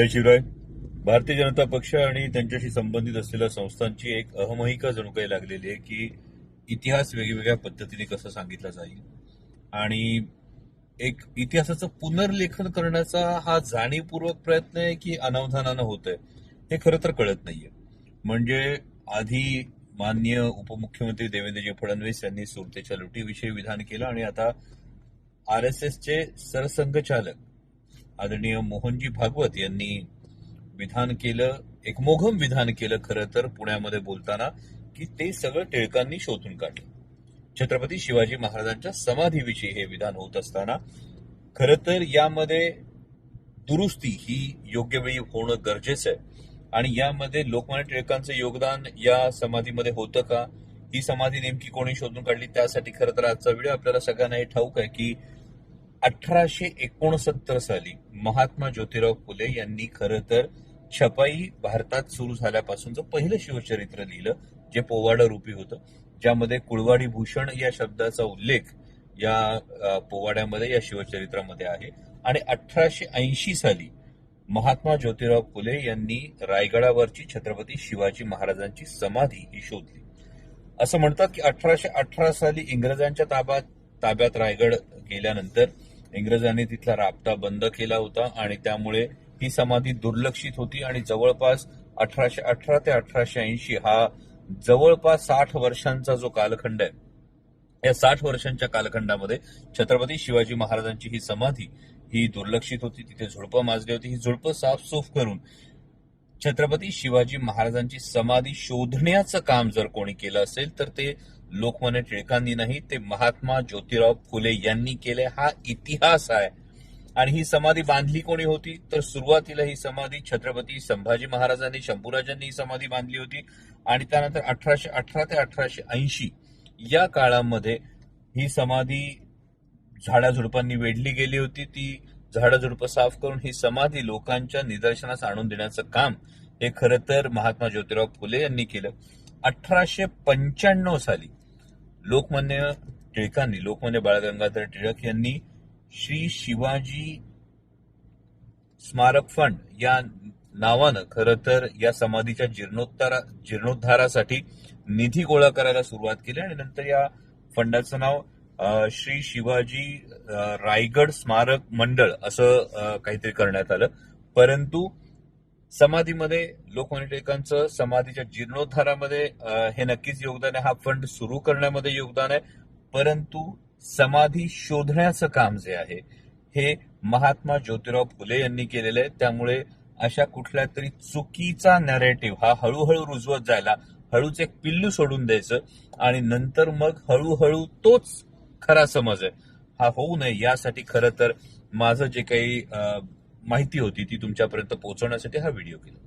जय शिवराय भारतीय जनता पक्ष आणि त्यांच्याशी संबंधित असलेल्या संस्थांची एक अहमहिका जणू काही लागलेली आहे की इतिहास वेगवेगळ्या पद्धतीने कसं सांगितला जाईल. आणि एक इतिहासाचं पुनर्लेखन करण्याचा हा जाणीवपूर्वक प्रयत्न आहे की अनावधानानं होत आहे हे खरं तर कळत नाहीये. म्हणजे आधी माननीय उपमुख्यमंत्री देवेंद्रजी फडणवीस यांनी सुरतेच्या लुटीविषयी विधान केलं आणि आता आर एस एसचे सरसंघचालक आदरणीय मोहनजी भागवत यांनी विधान केलं एक मोघम विधान केलं खरं तर पुण्यामध्ये बोलताना की ते सगळं टिळकांनी शोधून काढलं. छत्रपती शिवाजी महाराजांच्या समाधीविषयी हे विधान होत असताना खरं तर यामध्ये दुरुस्ती ही योग्य वेळी होणं गरजेचं आहे. आणि यामध्ये लोकमान्य टिळकांचं योगदान या समाधीमध्ये होतं का? ही समाधी नेमकी कोणी शोधून काढली? त्यासाठी खरं तर आजचा व्हिडिओ आपल्याला सगळ्यांना हे ठाऊक आहे की अठराशे एकोणसत्तर साली महात्मा ज्योतिराव फुले यांनी खरं तर छपाई भारतात सुरू झाल्यापासूनचं पहिलं शिवचरित्र लिहिलं जे पोवाडा रूपी होतं ज्यामध्ये कुळवाडी भूषण या शब्दाचा उल्लेख या पोवाड्यामध्ये या शिवचरित्रामध्ये आहे. आणि अठराशे ऐंशी साली महात्मा ज्योतिराव फुले यांनी रायगडावरची छत्रपती शिवाजी महाराजांची समाधी ही शोधली. असं म्हणतात की अठराशे अठरा साली इंग्रजांच्या ताब्यात ताब्यात रायगड गेल्यानंतर इंग्रजांनी तिथला राबता बंद केला होता आणि त्यामुळे ही समाधी दुर्लक्षित होती आणि जवळपास अठराशे अठरा ते अठराशे ऐंशी हा जवळपास साठ वर्षांचा जो कालखंड आहे या साठ वर्षांच्या कालखंडामध्ये छत्रपती शिवाजी महाराजांची ही समाधी ही दुर्लक्षित होती. तिथे झुडपं माजली होती. ही झुडपं साफसूफ करून छत्रपती शिवाजी महाराजांची समाधी शोधण्याचं काम जर कोणी केलं असेल तर ते लोकमान्य टिळकांनी नाही ते महात्मा ज्योतिराव फुले यांनी केले हा इतिहास आहे. आणि ही समाधी बांधली कोणी होती? तर सुरुवातीला ही समाधी छत्रपती संभाजी महाराजांनी शंभूराजांनी ही समाधी बांधली होती. आणि त्यानंतर अठराशे अठरा ते अठराशे ऐंशी या काळामध्ये ही समाधी झाडाझुडपांनी वेढली गेली होती. ती झाडझुडपं साफ करून ही समाधी लोकांच्या निदर्शनास आणून देण्याचं काम हे खरं तर महात्मा ज्योतिराव फुले यांनी केलं. अठराशे पंच्याण्णव साली लोकमान्य टिळकांनी लोकमान्य बाळगंगाधर टिळक यांनी श्री शिवाजी स्मारक फंड या नावानं खरं तर या समाधीच्या जीर्णोत्तरा जीर्णोद्धारासाठी निधी गोळा करायला सुरुवात केली आणि नंतर या फंडाचं नाव श्री शिवाजी रायगड स्मारक मंडळ असं काहीतरी करण्यात आलं. परंतु समाधीमध्ये लोकमान्य टिळकांचं समाधीच्या जीर्णोद्धारामध्ये हे नक्कीच योगदान आहे. हा फंड सुरू करण्यामध्ये योगदान आहे. परंतु समाधी शोधण्याचं काम जे आहे हे महात्मा ज्योतिराव फुले यांनी केलेलं आहे. त्यामुळे अशा कुठल्या तरी चुकीचा नॅरेटिव्ह हा हळूहळू रुजवत जायला हळूच एक पिल्लू सोडून द्यायचं आणि नंतर मग हळूहळू तोच खरा समज आहे. हा होऊ नये यासाठी खरं तर माझं जे काही माहिती होती ती तुमच्यापर्यंत पोहोचवण्यासाठी हा व्हिडिओ केला.